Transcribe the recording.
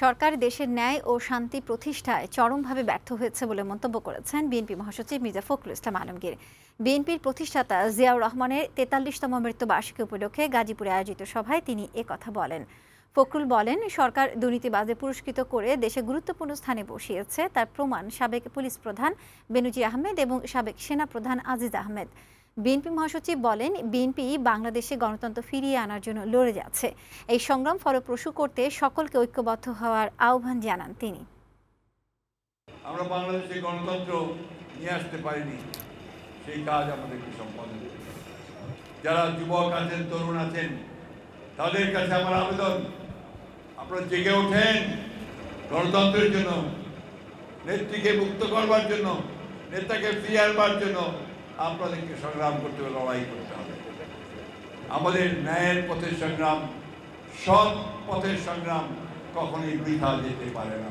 সরকার দেশের ন্যায় ও শান্তি প্রতিষ্ঠায় চরমভাবে ব্যর্থ হয়েছে বলে মন্তব্য করেছেন বিএনপি মহাসচিব মির্জা ফখরুল ইসলাম আলমগীর। বিএনপির প্রতিষ্ঠাতা জিয়াউর রহমানের তেতাল্লিশতম মৃত্যুবার্ষিকী উপলক্ষে গাজীপুরে আয়োজিত সভায় তিনি একথা বলেন। ফখরুল বলেন, সরকার দুর্নীতিবাজে পুরস্কৃত করে দেশে গুরুত্বপূর্ণ স্থানে বসিয়েছে। তার প্রমাণ সাবেক পুলিশ প্রধান বেনুজি আহমেদ এবং সাবেক সেনা প্রধান আজিজ আহমেদ। বিএনপি মহাসচিব বলেন, বিএনপি বাংলাদেশে গণতন্ত্র ফিরিয়ে আনার জন্য লড়ে যাচ্ছে। এই সংগ্রাম ফলপ্রসূ করতে সকলকে ঐক্যবদ্ধ হওয়ার আহ্বান জানান তিনি। আমরা বাংলাদেশে গণতন্ত্র নিয়ে আসতে পারিনি, সেই কাজ যারা যুবক আছেন, তরুণ আছেন, তাদের কাছে আমার আবেদন, আপনারা জেগে ওঠেন গণতন্ত্রের জন্য, নেত্রীকে মুক্ত করবার জন্য, নেতাকে ফিরিয়ে আনবার জন্য আপনাদেরকে সংগ্রাম করতে হবে, লড়াই করতে হবে। আমাদের ন্যায়ের পথের সংগ্রাম, সৎ পথের সংগ্রাম কখনোই বৃথা যেতে পারে না।